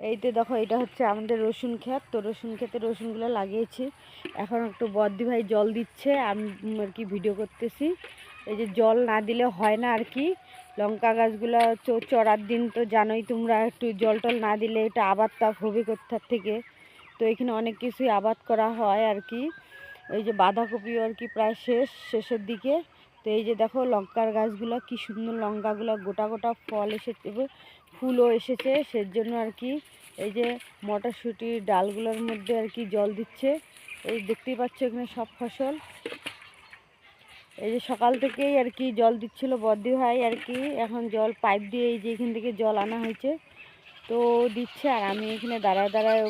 এই তো দেখো, এটা হচ্ছে আমাদের রসুন ক্ষেত। তো রসুন ক্ষেতে রসুনগুলো লাগিয়েছি। এখন একটু বদ্দি ভাই জল দিচ্ছে, আমি আর কি ভিডিও করতেছি। এই যে জল না দিলে হয় না আর কি। লঙ্কা গাছগুলো চড়ার দিন তো জানোই তোমরা, একটু জল টল না দিলে এটা আবাদটা হবে কোথার থেকে? তো এখানে অনেক কিছুই আবাদ করা হয় আর কি। এই যে বাঁধাকপিও আর কি প্রায় শেষ, শেষের দিকে। তো এই যে দেখো, লঙ্কার গাছগুলো কি সুন্দর লঙ্কাগুলো গোটা গোটা ফল এসেছে। ফুলও এসেছে, সেজন্য আর কি এই যে মটরশুঁটির ডালগুলোর মধ্যে আর কি জল দিচ্ছে। এই দেখতেই পাচ্ছ এখানে সব ফসল। এই যে সকাল থেকেই আর কি জল দিচ্ছিল বদ্দি ভাই আর কি এখন জল পাইপ দিয়ে এই যে এখান থেকে জল আনা হয়েছে। তো দিচ্ছে আর আমি এখানে দাঁড়ায় দাঁড়ায়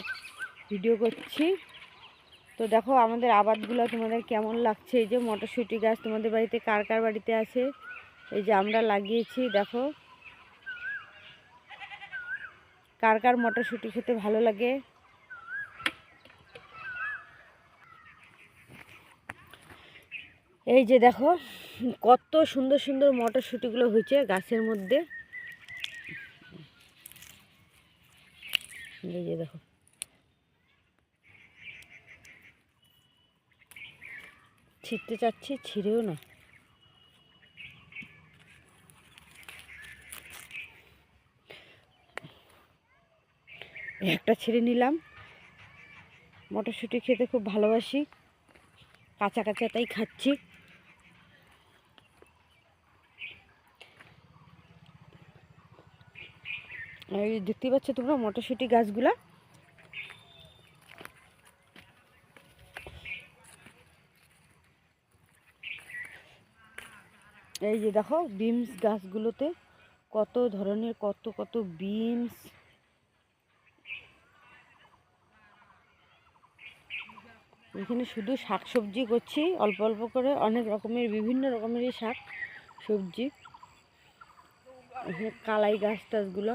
ভিডিও করছি। তো দেখো আমাদের আবাদগুলো তোমাদের কেমন লাগছে? এই যে মটরশুঁটি গাছ তোমাদের বাড়িতে কার কার বাড়িতে আছে? এই যে আমরা লাগিয়েছি, দেখো। কার কার মটরশুঁটি খেতে ভালো লাগে? এই যে দেখো, কত সুন্দর সুন্দর মটরশুঁটিগুলো হয়েছে গাছের মধ্যে। এই যে দেখো। ছিঁড়তে চাচ্ছি, ছিঁড়েও না। একটা ছেড়ে নিলাম। মটরশুঁটি খেতে খুব ভালোবাসি। কাঁচা কাঁচা তাই খাচ্ছি। এই দেখতেই পাচ্ছ তোমরা মটরশুঁটি গাছগুলা? এই যে দেখো বিমস গাছগুলোতে কত ধরনের কত কত বিমস এখানে শুধু শাক সবজি করছি, অল্প অল্প করে অনেক রকমের, বিভিন্ন রকমেরই শাক সবজি। এখানে কালাই গাছ টাছগুলো।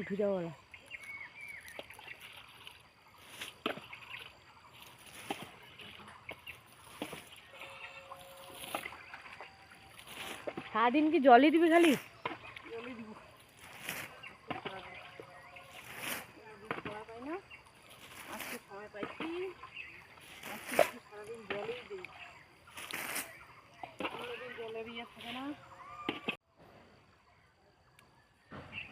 উঠে যাওয়া সারাদিন কি জলই দিবি খালি? সারাদিন জলেই দিই। জলের ইয়ে থাকে না।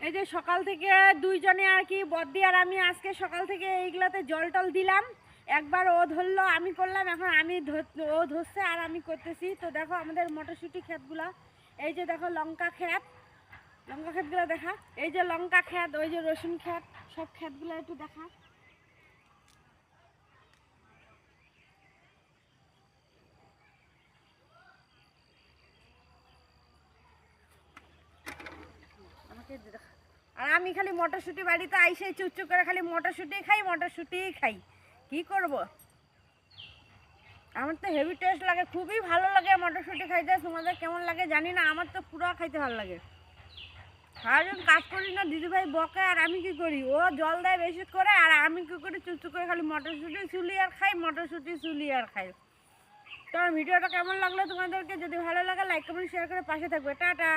এই যে সকাল থেকে দুইজনে আর কি বদ্দি আর আমি আজকে সকাল থেকে এইগুলোতে জল টল দিলাম। একবার ও ধরলো, আমি করলাম, এখন আমি ও ধরছে আর আমি করতেছি। তো দেখো আমাদের মটরশুঁটি ক্ষেতগুলো। এই যে দেখো লঙ্কা ক্ষেত। লঙ্কা ক্ষেতগুলো দেখা। এই যে লঙ্কা ক্ষেত, ওই যে রসুন ক্ষেত, সব ক্ষেতগুলো একটু দেখা। আর আমি খালি মটরশুঁটি বাড়িতে আইসে চুচু করে খালি মটরশুঁটি খাই, মটরশুঁটিই খাই। কি করব? আমার তো হেভি টেস্ট লাগে, খুবই ভালো লাগে মটরশুঁটি খাইতে। তোমাদের কেমন লাগে জানি না, আমার তো পুরো খাইতে ভালো লাগে। সারাদিন কাজ করি না, দিদিভাই বকে আর আমি কি করি? ও জল দেয় বেশি করে আর আমি কি করি? চুচু করে খালি মটরশুঁটি চুলি আর খাই, মটরশুঁটি চুলি আর খাই। তো আমার ভিডিওটা কেমন লাগল তোমাদেরকে? যদি ভালো লাগে লাইক কমেন্ট শেয়ার করে পাশে থাকবে। টাটা!